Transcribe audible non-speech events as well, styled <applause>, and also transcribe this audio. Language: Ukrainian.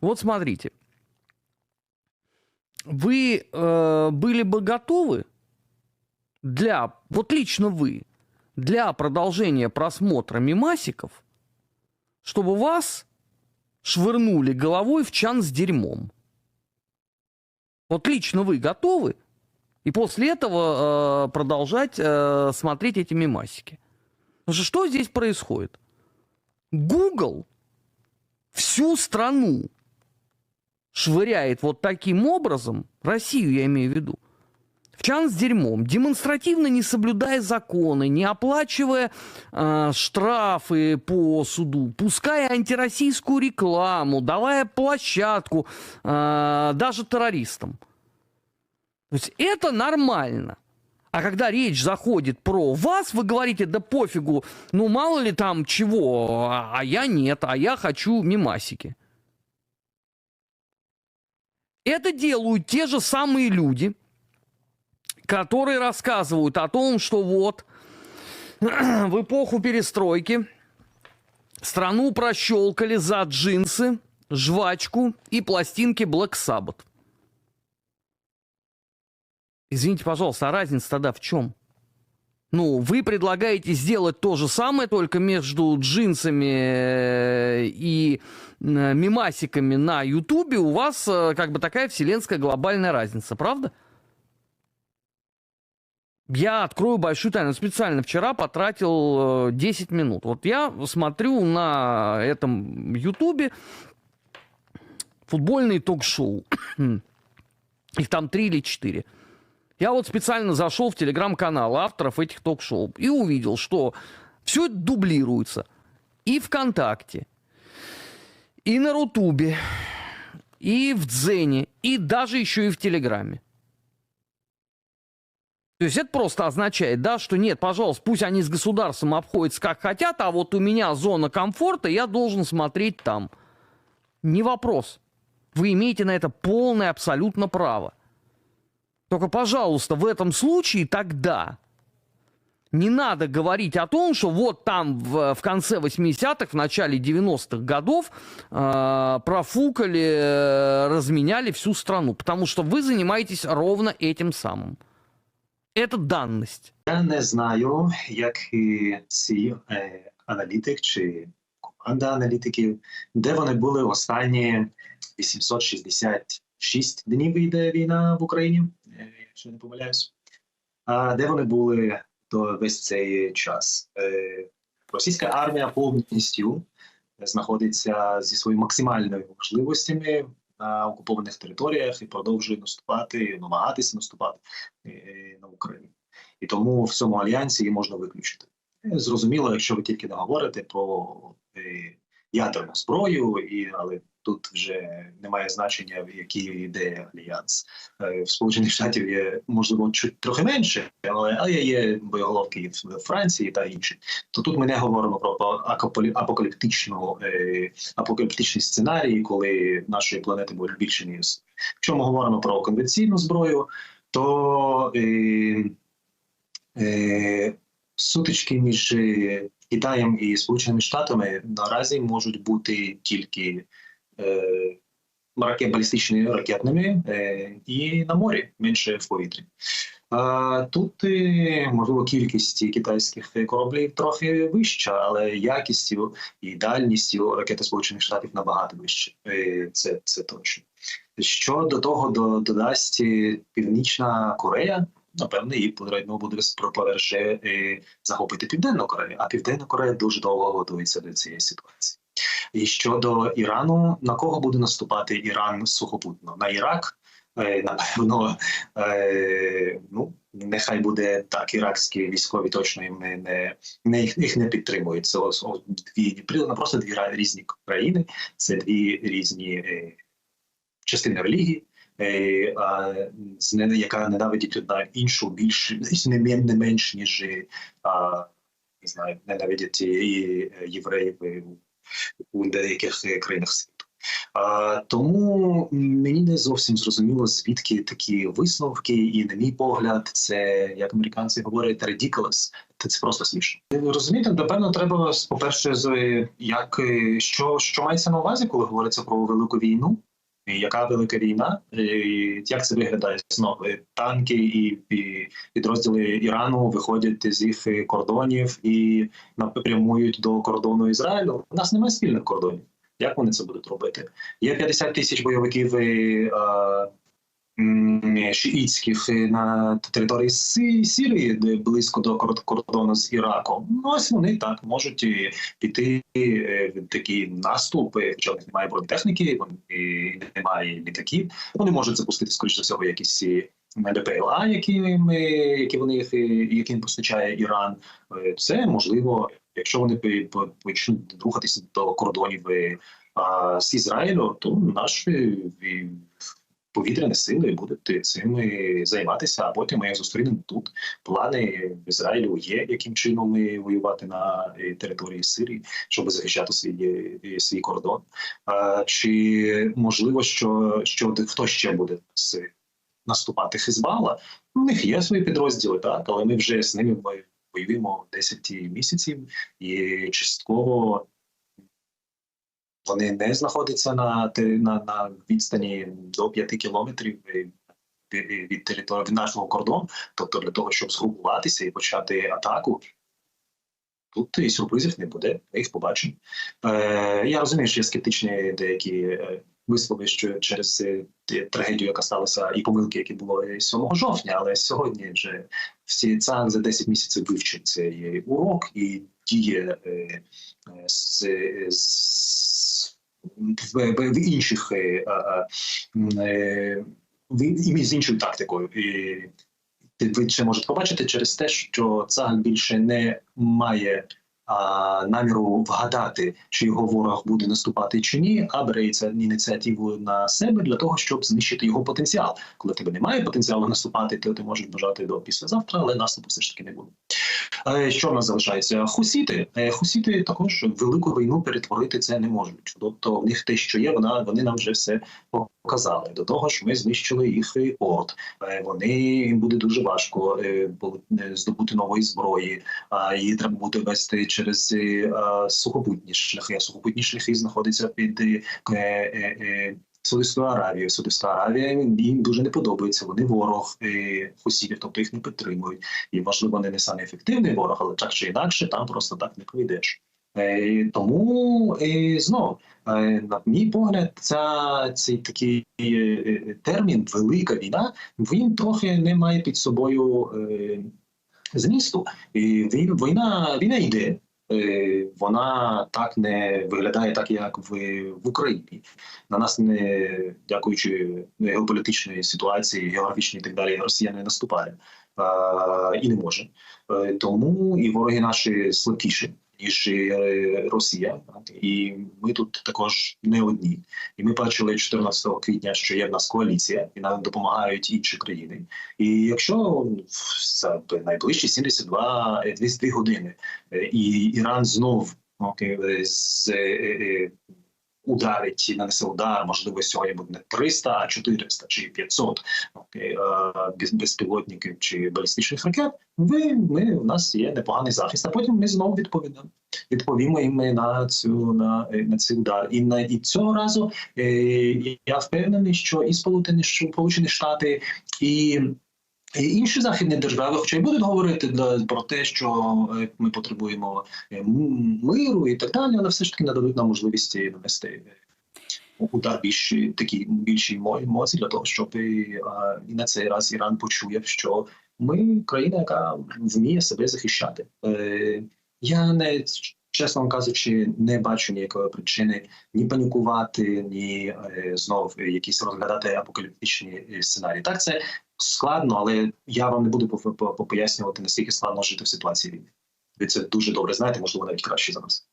Вот смотрите. Вы э, были бы готовы для, вот лично вы, для продолжения просмотра мимасиков, чтобы вас швырнули головой в чан с дерьмом? Вот лично вы готовы? И после этого э, продолжать э, смотреть эти мимасики. Потому что что здесь происходит? Google всю страну швыряет вот таким образом, Россию я имею в виду, в чан с дерьмом, демонстративно не соблюдая законы, не оплачивая э, штрафы по суду, пуская антироссийскую рекламу, давая площадку э, даже террористам. То есть это нормально. А когда речь заходит про вас, вы говорите, да пофигу, ну мало ли там чего, а, я нет, а я хочу мимасики. Это делают те же самые люди, которые рассказывают о том, что вот <clears throat> в эпоху перестройки страну прощелкали за джинсы, жвачку и пластинки Black Sabbath. Извините, пожалуйста, а разница тогда в чем? Ну, вы предлагаете сделать то же самое, только между джинсами э, и э, мимасиками на Ютубе у вас э, как бы такая вселенская глобальная разница, правда? Я открою большую тайну. Специально вчера потратил 10 минут. Вот я смотрю на этом Ютубе футбольные ток-шоу. Их там три или четыре. Я вот специально зашел в телеграм-канал авторов этих ток-шоу и увидел, что все это дублируется и ВКонтакте, и на Рутубе, и в Дзене, и даже еще и в Телеграме. То есть это просто означает, да, что нет, пожалуйста, пусть они с государством обходятся как хотят, а вот у меня зона комфорта, я должен смотреть там. Не вопрос. Вы имеете на это полное абсолютно право. Только, пожалуйста, в этом случае тогда не надо говорить о том, что вот там в, в конце 80-х, в начале 90-х годов э, профукали, э, разменяли всю страну, потому что вы занимаетесь ровно этим самым. Это данность. Я не знаю, як і ці е, аналітик чи команда аналітиків, де вони були останні 866 днів йде війна в Україні. Е, якщо не помиляюсь. А де вони були то весь цей час? Е, російська армія повністю знаходиться зі своїми максимальними можливостями на окупованих територіях і продовжує наступати, намагатися наступати е, на Україну. І тому в цьому альянсі її можна виключити. Зрозуміло, якщо ви тільки не говорите про ядерну зброю, і але тут вже немає значення, в який йде альянс. Е, в Сполучених Штатів є можливо чуть трохи менше, але але є боєголовки в Франції та інші. То тут ми не говоримо про апокаліптичну е, апокаліптичні сценарії, коли нашої планети буде більше ніж. Якщо ми говоримо про конвенційну зброю, то е, е, сутички між Китаєм і Сполученими Штатами наразі можуть бути тільки е, балістичними ракетними е, і на морі менше в повітрі. А тут е, можливо кількість китайських кораблів трохи вища, але якістю і дальністю ракети Сполучених Штатів набагато вище. Е, це це точно. Що до того додасть Північна Корея, напевно, їй потрібно буде по-перше захопити Південну Корею, а Південна Корея дуже довго готується до цієї ситуації. І щодо Ірану, на кого буде наступати Іран сухопутно? На Ірак? Е, напевно, е, ну нехай буде так, іракські військові точно їм не не, їх, не підтримують. Це дві просто дві різні країни, це дві різні е, частини релігії. Е, яка ненавидить одна іншу більш не, менш ніж не знаю, ненавидять і євреїв у деяких країнах світу. Тому мені не зовсім зрозуміло, звідки такі висновки, і на мій погляд, це як американці говорять ridiculous. Це, просто смішно. Розумієте, напевно, треба по-перше, з як е, що, що мається на увазі, коли говориться про велику війну. Яка велика війна? Як це виглядає знову? Е, Танки і, підрозділи Ірану виходять з їх е, кордонів і напрямують до кордону Ізраїлю. У нас немає спільних кордонів. Як вони це будуть робити? Є 50 тисяч бойовиків е, шиїтських на території Сірії, де близько до кор- кордону з Іраком. Ну ось вони так можуть піти е, в такий наступ, е, хоча них немає бронетехніки, вони немає літаків. Вони можуть запустити скоріш за всього якісь. ці БПЛА, які ми, які вони е, яким постачає Іран, Е, це можливо, якщо вони по- почнуть рухатися до кордонів з Ізраїлю, то наші повітряні сили будуть цим е, займатися, а потім ми їх зустрінемо тут. Плани Ізраїлю є, яким чином е, воювати на е, території Сирії, щоб захищати свій, е, свій кордон. А, Чи можливо, що, що хто ще буде наступати Хизбалла? У них є свої підрозділи, так, але ми вже з ними воюємо 10 місяців, і частково вони не знаходяться на, на, на відстані до 5 кілометрів від- від від території нашого кордону. Тобто, для того, щоб згрупуватися і почати атаку, тут і сюрпризів не буде. Ми їх побачимо. Е, я розумію, що є скептичні деякі е, вислови, що через е, трагедію, яка сталася, і помилки, які були 7 жовтня, але сьогодні вже всі ЦАН за 10 місяців вивчив цей урок і діє е, е, з, з, в, в, інших е, е, і з іншою тактикою. І ви ще можете побачити через те, що ЦАГ більше не має а, наміру вгадати, чи його ворог буде наступати чи ні, а бере ця ініціативу на себе для того, щоб знищити його потенціал. Коли в тебе немає потенціалу наступати, то ти можеш бажати до післязавтра, але наступу все ж таки не буде. Е, Що в нас залишається? Хусіти. Е, Хусіти також велику війну перетворити це не можуть. Тобто, в них те, що є, вона вони нам вже все показали. До того ж, ми знищили їх порт. Е, Вони їм буде дуже важко здобути нової зброї. Її треба буде вести через сухопутні шляхи. Сухопутні шляхи знаходяться під е, е, Саудівська Аравія їм дуже не подобається. Вони ворог е, тобто їх не підтримують. І можливо, вони не самий ефективний ворог, але так чи інакше, там просто так не пройдеш. Е, тому е, знов, е, на мій погляд, ця цей такий термін велика війна він трохи не має під собою змісту. І війна, війна йде. Е, Вона так не виглядає так, як в, в Україні. На нас не дякуючи геополітичної ситуації, географічній і так далі, Росія не наступає а, і не може. Е, тому і вороги наші слабкіші. Ніж е, Росія, і ми тут також не одні. І ми бачили 14 квітня, що є в нас коаліція, і нам допомагають інші країни. І якщо за найближчі 72 е, 202 години е, і Іран знов з, ударить і нанесе удар, можливо, сьогодні буде не 300, а 400 чи 500 окей, е, без, безпілотників чи балістичних ракет, ви, ми, у нас є непоганий захист, а потім ми знову відповідаємо. Відповімо їм на цю на, е, на цей удар. І на і цього разу е, я впевнений, що і Сполучені Сполучені Штати, і інші західні держави, хоча й будуть говорити про те, що е, ми потребуємо е, миру і так далі, але все ж таки нададуть нам можливість нанести е, удар більш такі більшій мо- моці для того, щоб і, а, і на цей раз Іран почує, що ми країна, яка вміє себе захищати. Е, я не чесно кажучи, не бачу ніякої причини ні панікувати, ні е, знов якісь розглядати апокаліптичні е, сценарії. Так, це складно, але я вам не буду по- по- пояснювати, наскільки складно жити в ситуації війни. Ви це дуже добре знаєте, можливо, навіть краще за нас.